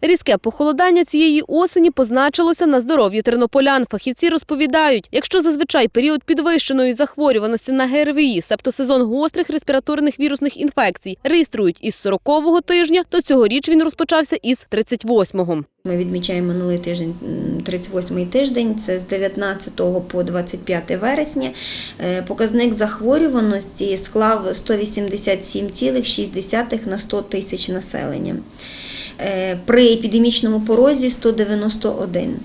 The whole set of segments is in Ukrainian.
Різке похолодання цієї осені позначилося на здоров'ї тернополян. Фахівці розповідають, якщо зазвичай період підвищеної захворюваності на ГРВІ, себто гострих респіраторних вірусних інфекцій, реєструють із 40-го тижня, то цьогоріч він розпочався із 38-го. Ми відмічаємо минулий тиждень, м, 38-й тиждень, це з 19 по 25 вересня. Е, Показник захворюваності склав 187,6 на 100 тисяч населення. Е, При епідемічному порозі 191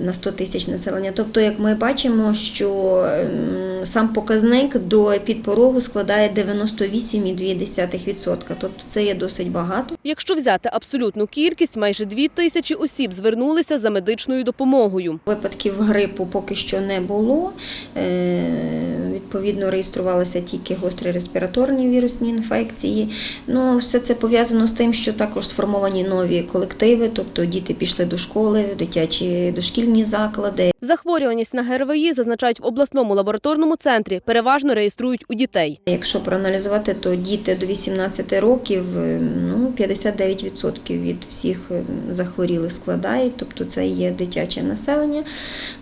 на 100 тисяч населення. Тобто, як ми бачимо, що ем, сам показник до підпорогу складає 98,2%. Тобто це є досить багато. Якщо взяти абсолютну кількість, майже дві тисячі осіб звернулися за медичною допомогою. Випадків грипу поки що не було. Відповідно, реєструвалися тільки гострі респіраторні вірусні інфекції. Ну, все це пов'язано з тим, що також сформовані нові колективи, тобто діти пішли до школи, в дитячі дошкільні заклади. Захворюваність на ГРВІ, зазначають в обласному лабораторному центрі, переважно реєструють у дітей. Якщо проаналізувати, то діти до 18 років е, ну, 59% від всіх е, захворілих складають, тобто це є дитяче населення.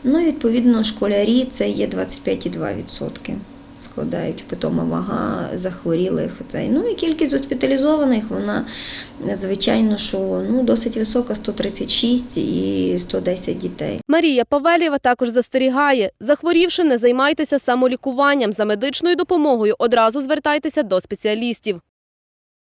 Ну і відповідно школярі це є 25,2%. Складають питома вага захворілих. Це. Ну і кількість госпіталізованих, вона звичайно, що ну, досить висока 136 і 110 дітей. Марія Павелєва також застерігає, захворівши, не займайтеся самолікуванням. За медичною допомогою одразу звертайтеся до спеціалістів.